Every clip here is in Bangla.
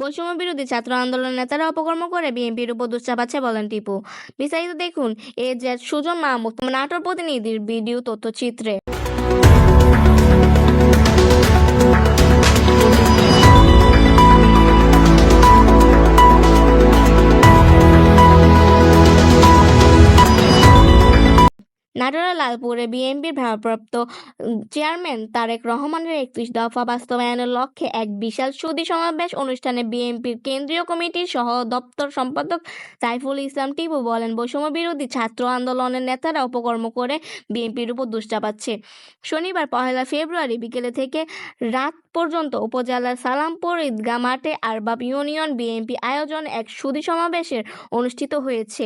বৈষম্য বিরোধী ছাত্র আন্দোলন নেতারা অপকর্ম করে বিএনপির উপর দুশ্চাপাচ্ছে বলেন টিপু। বিস্তারিত দেখুন এ জেড সুজন মাহমুদ নাটোর প্রতিনিধির ভিডিও তথ্যচিত্রে। নাটোরের লালপুরে বিএনপির ভারপ্রাপ্ত চেয়ারম্যান তারেক রহমানের একত্রিশ দফা বাস্তবায়নের লক্ষ্যে এক বিশাল সুদী সমাবেশ অনুষ্ঠানে বিএনপির কেন্দ্রীয় কমিটির সহ দপ্তর সম্পাদক সাইফুল ইসলাম টিপু বলেন, বৈষম্য বিরোধী ছাত্র আন্দোলনের নেতারা অপকর্ম করে বিএনপির উপর দোষ চাপাচ্ছে শনিবার পহেলা ফেব্রুয়ারি বিকেলে থেকে রাত পর্যন্ত উপজেলার সালামপুর, ঈদগাহ মাঠে আরবাব ইউনিয়ন বিএনপি আয়োজন এক সুদী সমাবেশের অনুষ্ঠিত হয়েছে।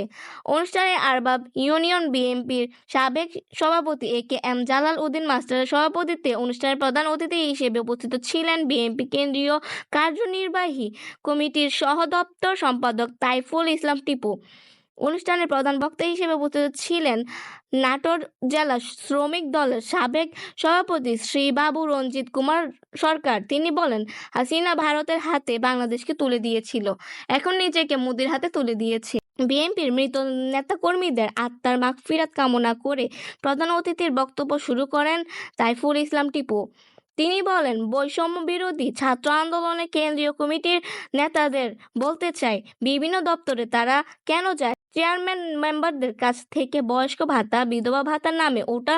অনুষ্ঠানে আরবাব ইউনিয়ন বিএনপির সাবেক সভাপতি A K M Jalal Uddin, মাস্টারের সভাপতিত্বে অনুষ্ঠানের প্রধান অতিথি হিসেবে উপস্থিত ছিলেন বিএনপি কেন্দ্রীয় কার্যনির্বাহী কমিটির সহ দপ্তর সম্পাদক তাইফুল ইসলাম টিপু। অনুষ্ঠানের প্রধান বক্তা হিসেবে উপস্থিত ছিলেন নাটোর জেলা শ্রমিক দলের সাবেক সভাপতি শ্রী বাবু রঞ্জিত কুমার সরকার। তিনি বলেন, হাসিনা ভারতের হাতে বাংলাদেশকে তুলে দিয়েছিল, এখন নিজেকে মোদির হাতে তুলে দিয়েছে। বিএনপির মৃত নেতাকর্মীদের আত্মার মাগফিরাত কামনা করে প্রধান অতিথির বক্তব্য শুরু করেন তাইফুল ইসলাম টিপু। তিনি বলেন, বৈষম্য বিরোধী ছাত্র আন্দোলনের কেন্দ্রীয় কমিটির নেতাদের বলতে চাই, বিভিন্ন দপ্তরে তারা কেন যায়? চেয়ারম্যান মেম্বারদের কাছ থেকে বয়স্ক ভাতা, বিধবা ভাতার নামে ওটা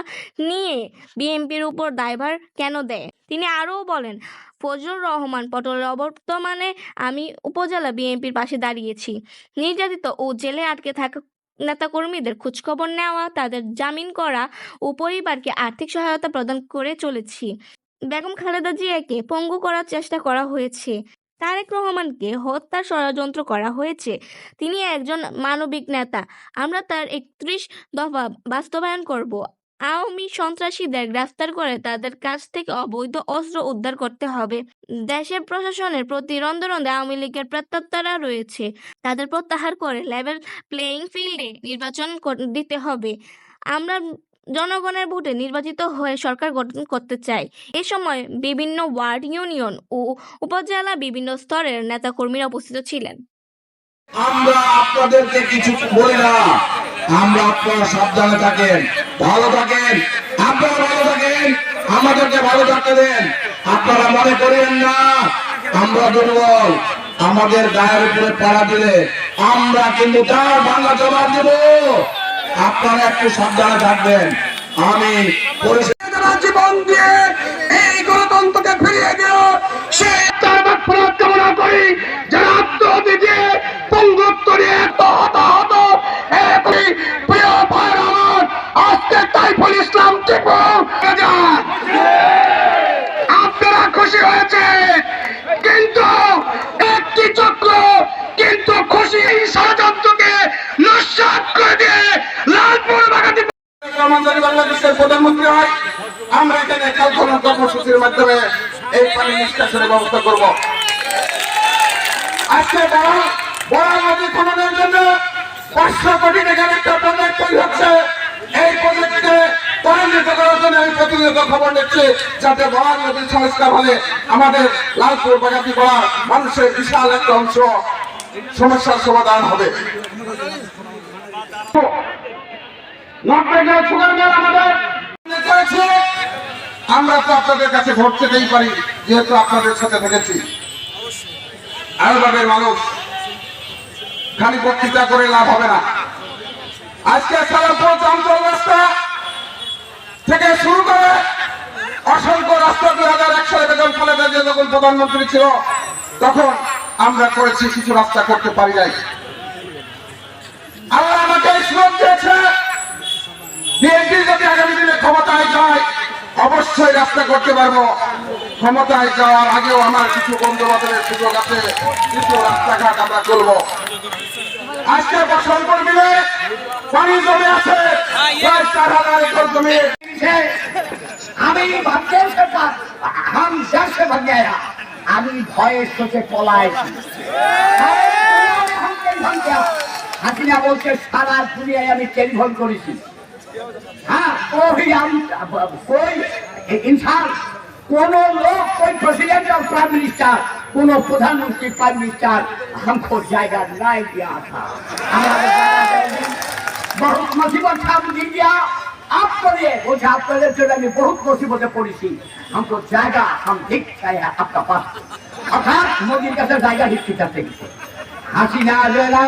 নিয়ে বিএনপির উপর দায়ভার কেন দেয়? তিনি আরও বলেন, ফজলুর রহমান পটলের অবর্তমানে আমি উপজেলা বিএনপির পাশে দাঁড়িয়েছি। নির্যাতিত ও জেলে আটকে থাকা নেতাকর্মীদের খোঁজখবর নেওয়া, তাদের জামিন করা ও পরিবারকে আর্থিক সহায়তা প্রদান করে চলেছি। বেগম খালেদা জিয়াকে পঙ্গু করার চেষ্টা করা হয়েছে। তারেক রহমানকে হত্যার ষড়যন্ত্র করা হয়েছে। তিনি একজন মানবিক নেতা। আমরা তার একত্রিশ দফা বাস্তবায়ন করব। আওয়ামী সন্ত্রাসীদের গ্রেফতার করে তাদের কাছ থেকে অবৈধ অস্ত্র উদ্ধার করতে হবে। দেশের প্রশাসনের প্রতি রন্ধে আওয়ামী লীগের প্রত্যাত্তারা রয়েছে। তাদের প্রত্যাহার করে লেভেল প্লেয়িং ফিল্ডে নির্বাচন দিতে হবে। আমরা জনগণের ভোটে নির্বাচিত হয়ে সরকার গঠন করতে চাই এ সময় বিভিন্ন ওয়ার্ড ইউনিয়ন ও উপজেলা বিভিন্ন স্তরের নেতাকর্মীরা উপস্থিত ছিলেন। আমরা আপনাদেরকে কিছু বলি না। আমরা আপনারা সাবধানে থাকেন, ভালো থাকেন, আপনারা ভালো থাকেন, আমাদেরকে ভালো থাকতে দেন। আপনারা মনে করেন না, আমরা দুর্বল, আমাদের গায়ের উপরে পাড়া দিলে আমরা কিন্তু তার বাংলা জবাব দেব। আপনারা একটু সাবধানে থাকবেন। আমি জীবন দিয়ে এই গণতন্ত্রকে ফিরিয়ে সে কামনা করি। যারা পঙ্গুত্ব নিয়ে আপনারা খুশি কিন্তু একটি চক্র কিন্তু খুশি এই রহমানদারি বাংলাদেশের প্রধানমন্ত্রী হয়, আমরা এখানে কালক্ষণ কর্মসূচির মাধ্যমে এই পানি নিষ্কাশনের ব্যবস্থা করব। আজকে বড় বড় নদী খননের জন্য পাঁচশো কোটি টাকার একটা প্রজেক্ট তৈরি হচ্ছে। এই প্রজেক্টে ত্বরান্বিত করার জন্য আমি প্রতিনিয়ত খবর নিচ্ছি, যাতে বড় নদীর সংস্কার হলে আমাদের লালপুর বাগাতি বড় মানুষের বিশাল একটা অংশ সমস্যার সমাধান হবে। আমরা তো আপনাদের কাছে ভোট চেতেই পারি, যেহেতু আপনাদের সাথে থেকেছি। আরবের মানুষ, খালি বক্তৃতা করে লাভ হবে না। আজকে চঞ্চল রাস্তা থেকে শুরু করে অসংখ্য রাস্তা দুই হাজার এক সালে বেগম যখন প্রধানমন্ত্রী ছিল, তখন আমরা করেছি, কিছু রাস্তা করতে পারি নাই। আল্লাহ আমাকে সুযোগ দিয়েছে। বিএনপি যদি আগামী দিনে ক্ষমতায় যায়, অবশ্যই রাস্তা করতে পারব। ক্ষমতায় যাওয়ার আগেও আমার কিছু বন্ধু বান্ধবের সুযোগ আছে, কিছু রাস্তাঘাট আমরা করব আজকে ফসল মিলে পানি জমে আছে, প্রায় চার হাজার একর জমি। আমি ভাবতে হাম যাচ্ছে ভাগ্যে আমি ভয়ে চোখে পলাই বলছে, সারা দুনিয়ায় আমি টেলিফোন করেছি। হ্যাঁ ওই আমি কই ইনসান কোন লোক कोई प्रेसिडेंट और प्राइम मिनिस्टर কোন প্রধানমন্ত্রী प्राइम मिनिस्टर हमको जायगा नहीं दिया था हमारे जायगा देने बहुत मुसीबत था मुझे दिया आपको लिए मुझे आपको लिए चले मैं बहुत मुसीबतें पड़ी थी हमको जायगा हम ठीक चाहिए आपका पास অর্থাৎ মোদীর কাছে জায়গা ভিত্তি করতে গেছে হাসিনা আসবে না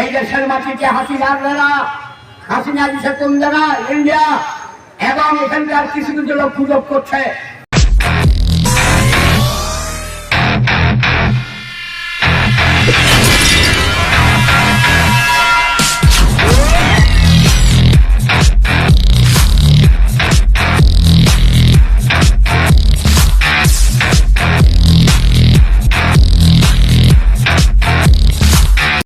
এই দেশের মাটিতে হাসিনা আসবে না হাসিনা দিছে কোন জায়গা ইন্ডিয়া। এবং এখানকার কিছু কিছু লোক গুজব করছে।